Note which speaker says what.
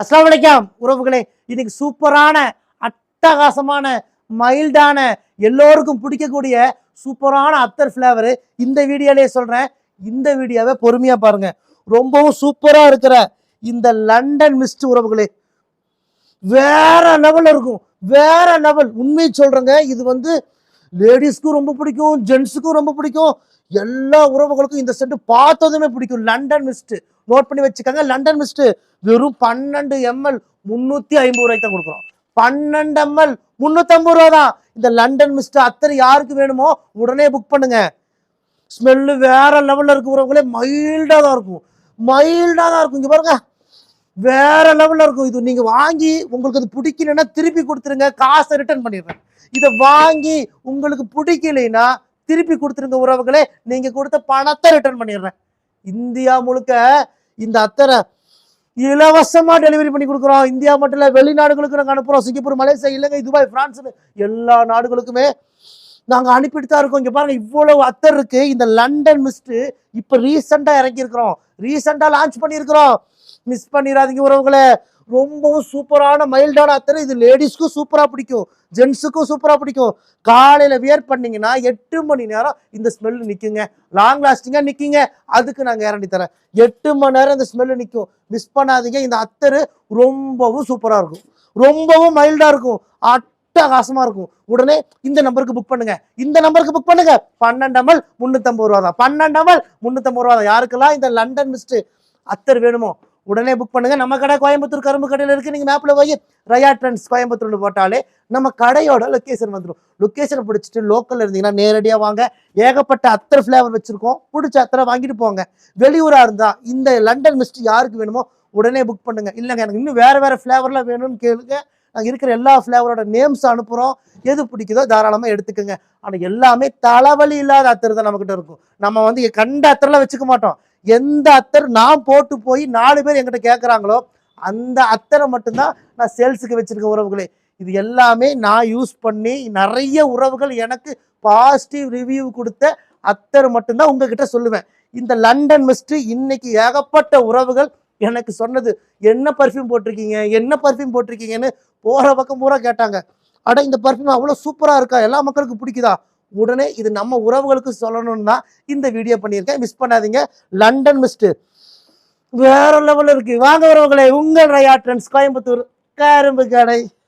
Speaker 1: அஸ்லாம் வலைக்கம் உறவுகளே இன்னைக்கு சூப்பரான அட்டகாசமான மைல்டான எல்லோருக்கும் பிடிக்கக்கூடிய சூப்பரான அத்தர் ஃப்ளேவரு இந்த வீடியோலேயே சொல்கிறேன் இந்த வீடியோவை பொறுமையாக பாருங்க. ரொம்பவும் சூப்பராக இருக்கிற இந்த லண்டன் மிஸ்ட் உறவுகளே வேற லெவலில் இருக்கும். வேற லெவல் உண்மையை சொல்கிறேங்க இது வந்து லேடிஸ்க்கும் ரொம்ப பிடிக்கும் ஜென்ஸுக்கும் ரொம்ப பிடிக்கும். எல்லா உறவுகளுக்கும் இந்த செட்டு பார்த்ததுமே பிடிக்கும். லண்டன் மிஸ்ட்டு நோட் பண்ணி வச்சுக்கோங்க. லண்டன் மிஸ்ட் வெறும் பன்னெண்டு எம்எல் முந்நூற்றி ஐம்பது ரூபாய்க்கு தான் கொடுக்குறோம். பன்னெண்டு எம்எல் முந்நூற்றம்பது ரூபா தான். இந்த லண்டன் மிஸ்ட் அத்தனை யாருக்கு வேணுமோ உடனே புக் பண்ணுங்க. ஸ்மெல்லு வேற லெவலில் இருக்கிறவங்களே உறவுகளே மைல்டாக தான் இருக்கும். மைல்டாக தான் இருக்கும். இங்கே பாருங்க. வேற லெவலில் இருக்கும். இது நீங்கள் வாங்கி உங்களுக்கு அது பிடிக்கலன்னா திருப்பி கொடுத்துருங்க. காசை ரிட்டர்ன் பண்ணிடுறேன். இதை வாங்கி உங்களுக்கு பிடிக்கலைன்னா திருப்பி கொடுத்துருங்க உறவுகளே. நீங்கள் கொடுத்த பணத்தை ரிட்டர்ன் பண்ணிடுறேன். இந்தியா முழுக்க இந்த அத்தரை இலவசமாக டெலிவரி பண்ணி கொடுக்குறோம். இந்தியா மட்டும் இல்லை வெளிநாடுகளுக்கு நாங்கள் அனுப்புகிறோம் சிங்கப்பூர் மலேசியா இலங்கை துபாய் பிரான்ஸ்னு எல்லா நாடுகளுக்குமே நாங்கள் அனுப்பிட்டு தான் இருக்கோம். இங்கே பாருங்கள் இவ்வளவு அத்தர் இருக்குது இந்த லண்டன் மிஸ்ட்டு இப்போ ரீசெண்டாக இறக்கி ரீசெண்டாக லான்ச் பண்ணியிருக்கிறோம். மிஸ் பண்ணிடாதீங்க உறவுகளை. ரொம்பவும் சூப்பரான மைல்டான அத்தர் இது லேடிஸ்க்கும் சூப்பராக பிடிக்கும். ஜென்ஸுக்கும் சூப்பராக பிடிக்கும். காலையில் வியர் பண்ணிங்கன்னா எட்டு மணி நேரம் இந்த ஸ்மெல்லு நிற்குங்க லாங் லாஸ்டிங்காக நிற்குங்க அதுக்கு நான் கேரண்டி தரேன். எட்டு மணி நேரம் இந்த ஸ்மெல்லு நிற்கும் மிஸ் பண்ணாதீங்க. இந்த அத்தர் ரொம்பவும் சூப்பராக இருக்கும். ரொம்பவும் மைல்டாக இருக்கும். அட்டகாசமாக இருக்கும். உடனே இந்த நம்பருக்கு புக் பண்ணுங்க. இந்த நம்பருக்கு புக் பண்ணுங்க. பன்னெண்டு அமல் முந்நூற்றம்பது ரூபா தான் பன்னெண்டு அமல் முந்நூற்றம்பது ரூபா தான் யாருக்கெல்லாம் இந்த லண்டன் மிஸ்ட்டு அத்தர் வேணுமோ உடனே புக் பண்ணுங்க. நம்ம கடை கோயம்புத்தூர் கரும்பு கடையில் இருக்கு. நீங்க மேப்ல போய் ரயா ட்ரெண்ட்ஸ் கோயம்புத்தூர்னு போட்டாலே நம்ம கடையோட லொக்கேஷன் வந்துடும் லொக்கேஷனை பிடிச்சிட்டு லோக்கலில் இருந்தீங்கன்னா நேரடியாக வாங்க. ஏகப்பட்ட அத்தர் ஃப்ளேவர் வச்சிருக்கோம். பிடிச்ச அத்தரை வாங்கிட்டு போங்க. வெளியூராக இருந்தா இந்த லண்டன் மிஸ்ட் யாருக்கு வேணுமோ உடனே புக் பண்ணுங்க. இல்லைங்க எனக்கு இன்னும் வேற வேற ஃப்ளேவர்லாம் வேணும்னு கேளுங்க. நாங்கள் இருக்கிற எல்லா ஃப்ளேவரோட நேம்ஸ் அனுப்புகிறோம் எது பிடிக்குதோ தாராளமாக எடுத்துக்கோங்க. ஆனால் எல்லாமே தலைவலி இல்லாத அத்தர் தான் நம்மக்கிட்ட இருக்கும். நம்ம வந்து கண்ட அத்தர்லாம் வச்சுக்க மாட்டோம். எந்த அத்தர் நான் போட்டு போய் நாலு பேர் என்கிட்ட கேட்குறாங்களோ அந்த அத்தரை மட்டும்தான் நான் சேல்ஸுக்கு வச்சுருக்க உறவுகளே. இது எல்லாமே நான் யூஸ் பண்ணி நிறைய உறவுகள் எனக்கு பாசிட்டிவ் ரிவ்யூ கொடுத்த அத்தர் மட்டும்தான் உங்ககிட்ட சொல்லுவேன். இந்த லண்டன் மிஸ்ட்டு இன்னைக்கு ஏகப்பட்ட உறவுகள் எனக்கு சொன்னது என்ன பர்ஃப்யூம் போட்டிருக்கீங்க? என்ன பர்ஃப்யூம் போட்டிருக்கீங்கன்னு போகிற பக்கம் பூரா கேட்டாங்க. அட இந்த பர்ஃப்யூம் அவ்வளோ சூப்பராக இருக்கா? எல்லா மக்களுக்கும் பிடிக்குதா? உடனே இது நம்ம உறவுகளுக்கு சொல்லணும்னு தான் இந்த வீடியோ பண்ணியிருக்கேன். மிஸ் பண்ணாதீங்க. லண்டன் மிஸ்ட் வேற லெவலில் இருக்கு. வாங்க உறவுகளை உங்கள் ரயா ட்ரெண்ட்ஸ் கோயம்புத்தூர் கரும்பு கடை.